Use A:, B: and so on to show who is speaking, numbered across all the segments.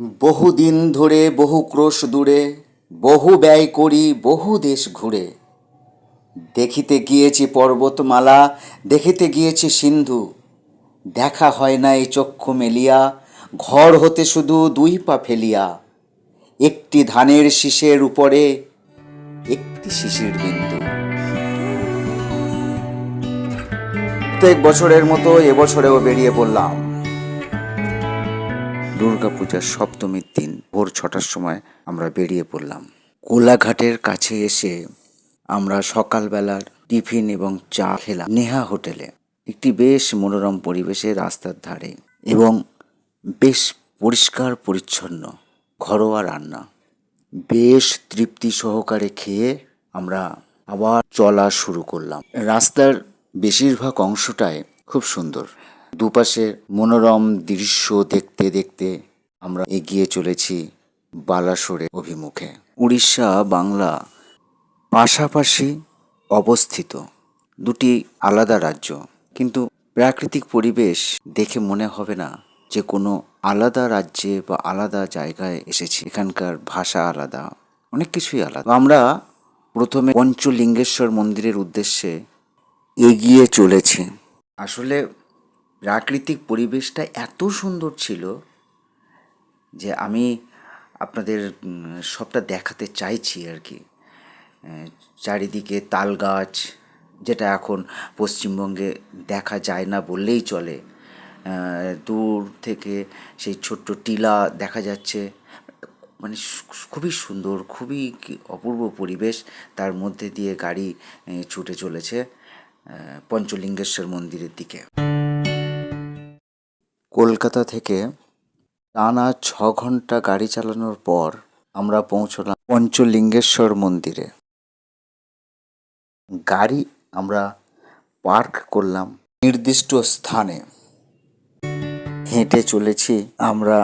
A: বহুদিন ধরে, বহু ক্রোশ দূরে, বহু ব্যয় করি, বহু দেশ ঘুরে। দেখিতে গিয়েছি পর্বতমালা, দেখিতে গিয়েছি সিন্ধু। দেখা হয় না এই চক্ষু মেলিয়া, ঘর হতে শুধু দুই পা ফেলিয়া। একটি ধানের শীষের উপরে, একটি শিশির বিন্দু। প্রত্যেক বছরের মতো এবছরেও বেরিয়ে পড়লাম। দুর্গাপূজার সপ্তমীর দিন ভোর ছটার সময় আমরা বেরিয়ে পড়লাম। কোলাঘাটের কাছে এসে আমরা সকালবেলার টিফিন এবং চা খেলাম নেহা হোটেলে। একটি বেশ মনোরম পরিবেশে রাস্তার ধারে এবং বেশ পরিষ্কার, পরিচ্ছন্ন, ঘরোয়া রান্না। বেশ তৃপ্তি সহকারে খেয়ে আমরা আবার চলা শুরু করলাম। রাস্তার বেশিরভাগ অংশটাই খুব সুন্দর। দুপাশে মনোরম দৃশ্য দেখতে দেখতে আমরা এগিয়ে চলেছি বালাসোরে অভিমুখে। উড়িষ্যা, বাংলা পাশাপাশি অবস্থিত। দুটি আলাদা রাজ্য। কিন্তু প্রাকৃতিক পরিবেশ দেখে মনে হবে না যে কোনো আলাদা রাজ্যে বা আলাদা জায়গায় এসেছি। এখানকার ভাষা আলাদা, অনেক কিছুই আলাদা। আমরা প্রথমে পঞ্চলিঙ্গেশ্বর মন্দিরের উদ্দেশ্যে এগিয়ে চলেছি। আসলে প্রাকৃতিক পরিবেশটা এত সুন্দর ছিল যে আমি আপনাদের সবটা দেখাতে চাইছি আর কি। চারিদিকে তাল গাছ, যেটা এখন পশ্চিমবঙ্গে দেখা যায় না বললেই চলে। দূর থেকে সেই ছোট্ট টিলা দেখা যাচ্ছে। মানে খুবই সুন্দর, খুবই অপূর্ব পরিবেশ তার মধ্যে দিয়ে গাড়ি ছুটে চলেছে পঞ্চলিঙ্গেশ্বর মন্দিরের দিকে। কলকাতা থেকে টানা ছ ঘণ্টা গাড়ি চালানোর পর আমরা পৌঁছলাম পঞ্চলিঙ্গেশ্বর মন্দিরে। গাড়ি আমরা পার্ক করলাম নির্দিষ্ট স্থানে। হেঁটে চলেছি আমরা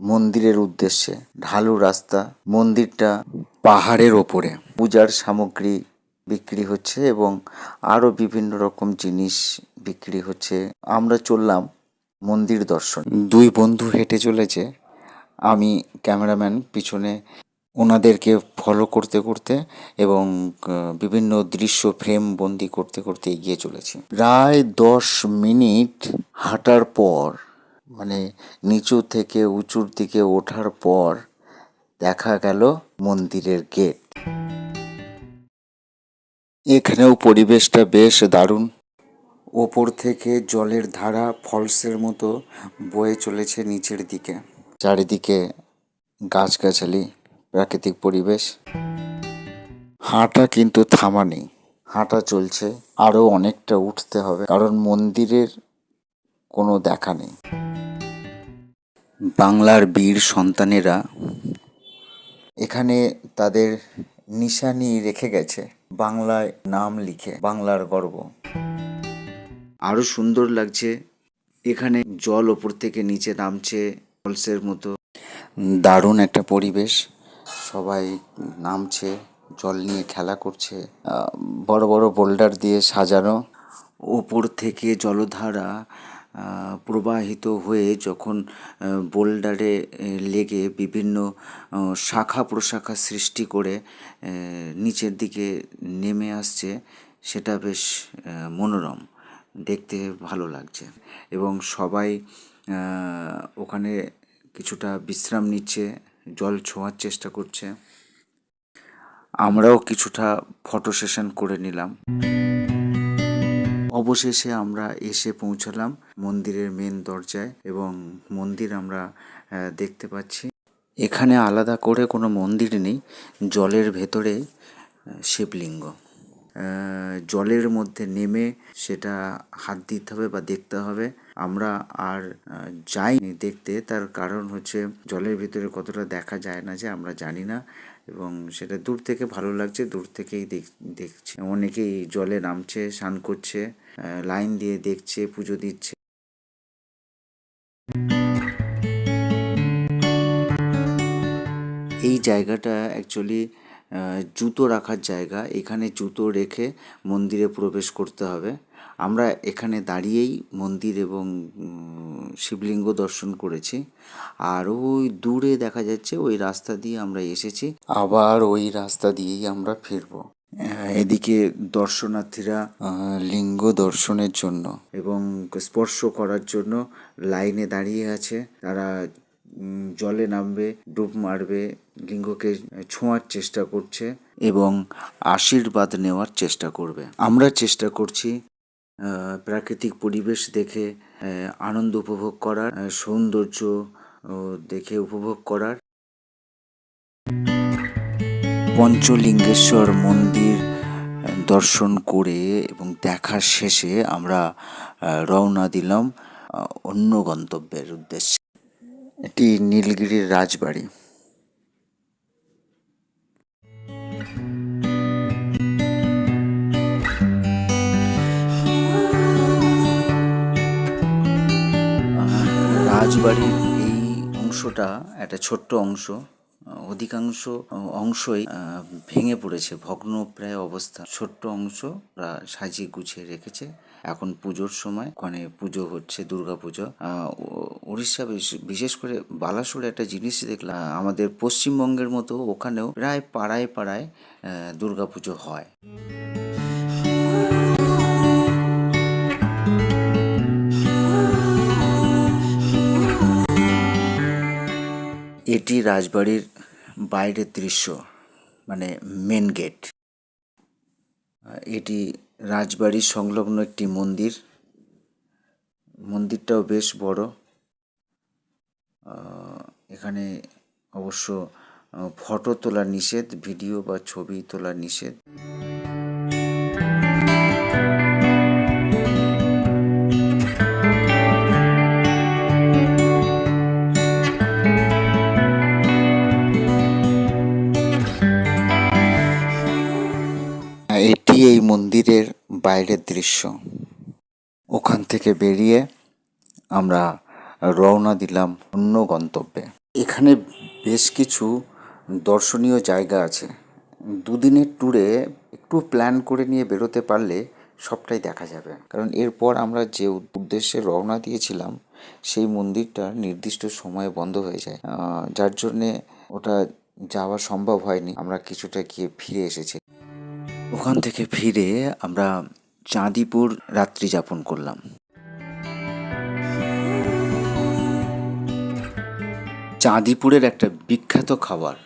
A: মন্দিরের উদ্দেশ্যে। ঢালু রাস্তা, মন্দিরটা পাহাড়ের ওপরে। পূজার সামগ্রী বিক্রি হচ্ছে এবং আরও বিভিন্ন রকম জিনিস বিক্রি হচ্ছে। আমরা চললাম মন্দির দর্শন। দুই বন্ধু হেঁটে চলেছে। আমি ক্যামেরাম্যান, পিছনে ওনাদেরকে ফলো করতে করতে এবং বিভিন্ন দৃশ্য ফ্রেম বন্দি করতে করতে এগিয়ে চলেছি। প্রায় দশ মিনিট হাঁটার পর মানে নিচু থেকে উঁচুর দিকে ওঠার পর দেখা গেল মন্দিরের গেট এখানেও পরিবেশটা বেশ দারুণ। ওপর থেকে জলের ধারা ফলসের মতো বয়ে চলেছে নিচের দিকে। চারিদিকে গাছগাছালি, প্রাকৃতিক পরিবেশ। হাঁটা কিন্তু থামা নেই। হাঁটা চলছে আরও অনেকটা উঠতে হবে, কারণ মন্দিরের কোনো দেখা নেই। বাংলার বীর সন্তানেরা এখানে তাদের নিশানি রেখে গেছে। বাংলায় নাম লিখে, বাংলার গর্ব। আরও সুন্দর লাগছে। এখানে জল ওপর থেকে নিচে নামছে ফলসের মতো। দারুণ একটা পরিবেশ। সবাই নামছে, জল নিয়ে খেলা করছে। বড় বড় বোল্ডার দিয়ে সাজানো। ওপর থেকে জলধারা প্রবাহিত হয়ে যখন বোল্ডারে লেগে বিভিন্ন শাখা প্রশাখা সৃষ্টি করে নিচের দিকে নেমে আসছে, সেটা বেশ মনোরম। দেখতে ভালো লাগছে। এবং সবাই ওখানে কিছুটা বিশ্রাম নিচ্ছে, জল ছোঁয়ার চেষ্টা করছে। আমরাও কিছুটা ফটো সেশন করে নিলাম। অবশেষে আমরা এসে পৌঁছালাম মন্দিরের মেন দরজায় এবং মন্দির আমরা দেখতে পাচ্ছি। এখানে আলাদা করে কোনো মন্দির নেই, জলের ভেতরে শিবলিঙ্গ। জলের মধ্যে নেমে সেটা হাত দিতে হবে বা দেখতে হবে। আমরা আর যাইনি দেখতে। তার কারণ হচ্ছে জলের ভিতরে কতটা দেখা যায় না যে আমরা জানি না এবং সেটা দূর থেকে ভালো লাগছে, দূর থেকেই দেখ- দেখছি। অনেকেই জলে নামছে, স্নান করছে লাইন দিয়ে দেখছে, পুজো দিচ্ছে। এই জায়গাটা অ্যাকচুয়ালি জুতো রাখার জায়গা। এখানে জুতো রেখে মন্দিরে প্রবেশ করতে হবে। আমরা এখানে দাঁড়িয়েই মন্দির এবং শিবলিঙ্গ দর্শন করেছি। আর ওই দূরে দেখা যাচ্ছে ওই রাস্তা দিয়ে আমরা এসেছি। আবার ওই রাস্তা দিয়েই আমরা ফিরবো। এদিকে দর্শনার্থীরা লিঙ্গ দর্শনের জন্য এবং স্পর্শ করার জন্য লাইনে দাঁড়িয়ে আছে। তারা জলে নামবে, ডুব মারবে, লিঙ্গকে ছোঁয়ার চেষ্টা করছে এবং আশীর্বাদ নেওয়ার চেষ্টা করবে। আমরা চেষ্টা করছি প্রাকৃতিক পরিবেশ দেখে আনন্দ উপভোগ করার সৌন্দর্য দেখে উপভোগ করার। পঞ্চলিঙ্গেশ্বর মন্দির দর্শন করে এবং দেখার শেষে আমরা রওনা দিলাম অন্য গন্তব্যের উদ্দেশ্যে। এটি নীলগিরির রাজবাড়ি। রাজবাড়ির এই অংশটা একটা ছোট্ট অংশ। অধিকাংশ অংশই ভেঙে পড়েছে ভগ্ন প্রায় অবস্থা। ছোট্ট অংশ সাজিয়ে গুছিয়ে রেখেছে। এখন পুজোর সময় ওখানে পুজো হচ্ছে, দুর্গা পুজো। উড়িষ্যা বিশ- বিশেষ করে বালাসোরে একটা জিনিস দেখলাম আমাদের পশ্চিমবঙ্গের মতো ওখানেও প্রায় পাড়ায় পাড়ায় দুর্গা পুজো হয়। এটি রাজবাড়ির বাইরের দৃশ্য মানে মেন গেট এটি রাজবাড়ির সংলগ্ন একটি মন্দির। মন্দিরটাও বেশ বড়। এখানে অবশ্য ফটো তোলা নিষেধ, ভিডিও বা ছবি তোলা নিষেধ। এটি এই মন্দিরের বাইরের দৃশ্য। ওখান থেকে বেরিয়ে আমরা রওনা দিলাম অন্য গন্তব্যে। এখানে বেশ কিছু দর্শনীয় জায়গা আছে। দুদিনের ট্যুরে একটু প্ল্যান করে নিয়ে বেরোতে পারলে সবটাই দেখা যাবে। কারণ এরপর আমরা যে উদ্দেশ্যে রওনা দিয়েছিলাম, সেই মন্দিরটা নির্দিষ্ট সময়ে বন্ধ হয়ে যায়। যার জন্যে ওটা যাওয়া সম্ভব হয়নি। আমরা কিছুটা গিয়ে ফিরে এসেছি। ওখান থেকে ফিরে আমরা চাঁদিপুর রাত্রি যাপন করলাম। চাঁদিপুরের একটা বিখ্যাত খাবার,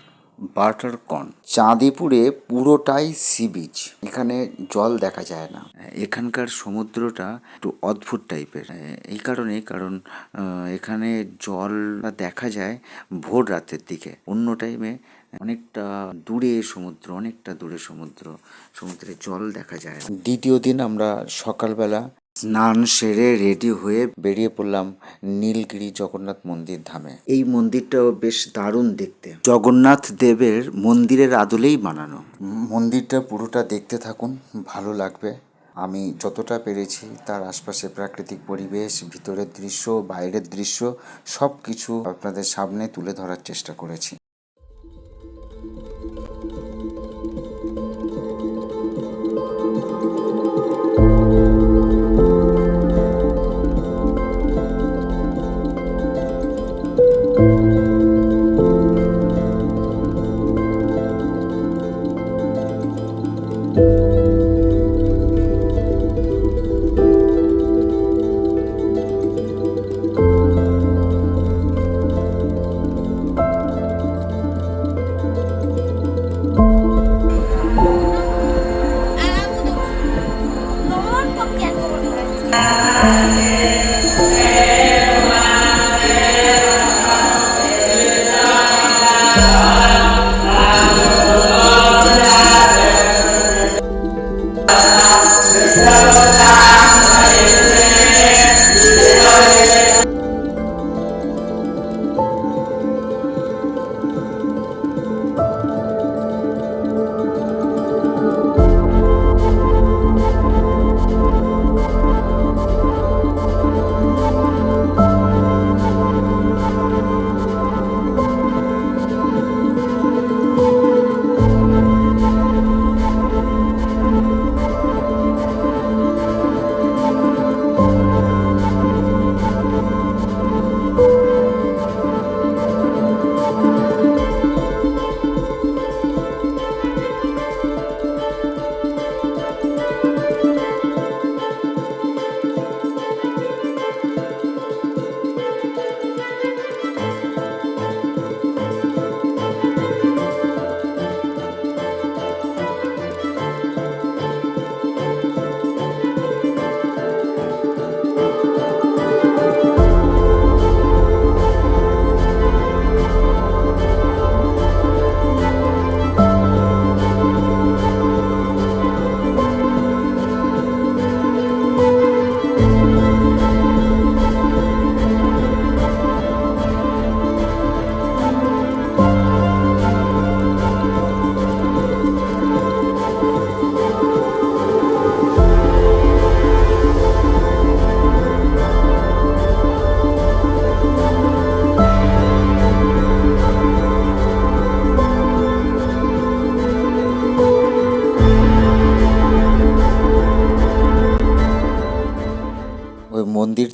A: বাটার কর্ন। চাঁদিপুরে পুরোটাই সি বিচ, এখানে জল দেখা যায় না। এখানকার সমুদ্রটা একটু অদ্ভুত টাইপের। এই কারণে কারণ এখানে জল দেখা যায় ভোর রাতের দিকে। অন্য টাইমে অনেকটা দূরে সমুদ্র অনেকটা দূরে সমুদ্র সমুদ্রে জল দেখা যায়। দ্বিতীয় দিন আমরা সকালবেলা স্নান সেরে রেডি হয়ে বেরিয়ে পড়লাম নীলগিরি জগন্নাথ মন্দির ধামে। এই মন্দিরটাও বেশ দারুণ দেখতে। জগন্নাথ দেবের মন্দিরের আদলেই বানানো। মন্দিরটা পুরোটা দেখতে থাকুন ভালো লাগবে। আমি যতটা পেরেছি তার আশপাশে প্রাকৃতিক পরিবেশ ভিতরের দৃশ্য বাইরের দৃশ্য সব কিছু আপনাদের সামনে তুলে ধরার চেষ্টা করেছি।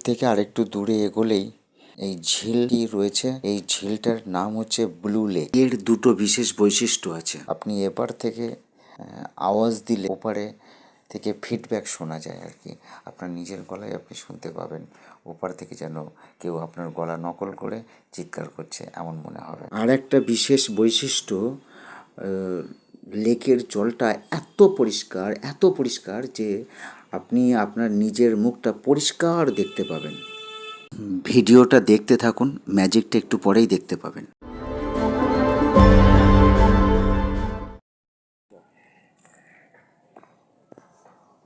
A: থেকে আরেকটু দূরে এগোলেই এই ঝিলটি রয়েছে। এই ঝিলটার নাম হচ্ছে ব্লু লেক এর দুটো বিশেষ বৈশিষ্ট্য আছে। আপনি এপার থেকে আওয়াজ দিলে ওপারে থেকে ফিডব্যাক শোনা যায় আর কি। আপনার নিজের গলায় আপনি শুনতে পাবেন। ওপার থেকে যেন কেউ আপনার গলা নকল করে চিৎকার করছে, এমন মনে হবে। আর একটা বিশেষ বৈশিষ্ট্য লেকের জলটা এত পরিষ্কার এত পরিষ্কার যে আপনি আপনার নিজের মুখটা পরিষ্কার দেখতে পাবেন। ভিডিওটা দেখতে থাকুন ম্যাজিকটা একটু পরেই দেখতে পাবেন।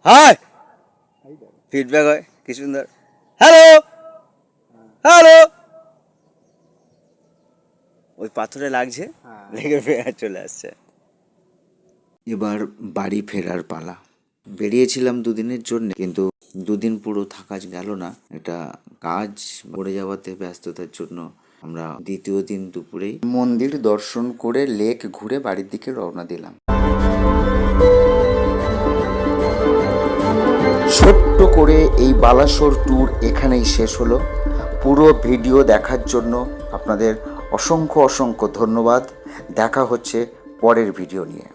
B: হাই! ফিডব্যাক হয় কি সুন্দর। হ্যালো হ্যালো ওই পাথরে লাগছে লেগে ফের চলে আসছে।
A: এবার বাড়ি ফেরার পালা। বেরিয়েছিলাম দুদিনের জন্য, কিন্তু দুদিন পুরো থাকা গেল না। এটা কাজ পড়ে যাওয়াতে ব্যস্ততার জন্য আমরা দ্বিতীয় দিন দুপুরেই মন্দির দর্শন করে লেক ঘুরে বাড়ির দিকে রওনা দিলাম। ছোট্ট করে এই বালাসোর ট্যুর এখানেই শেষ হলো। পুরো ভিডিও দেখার জন্য আপনাদের অসংখ্য অসংখ্য ধন্যবাদ। দেখা হচ্ছে পরের ভিডিও নিয়ে।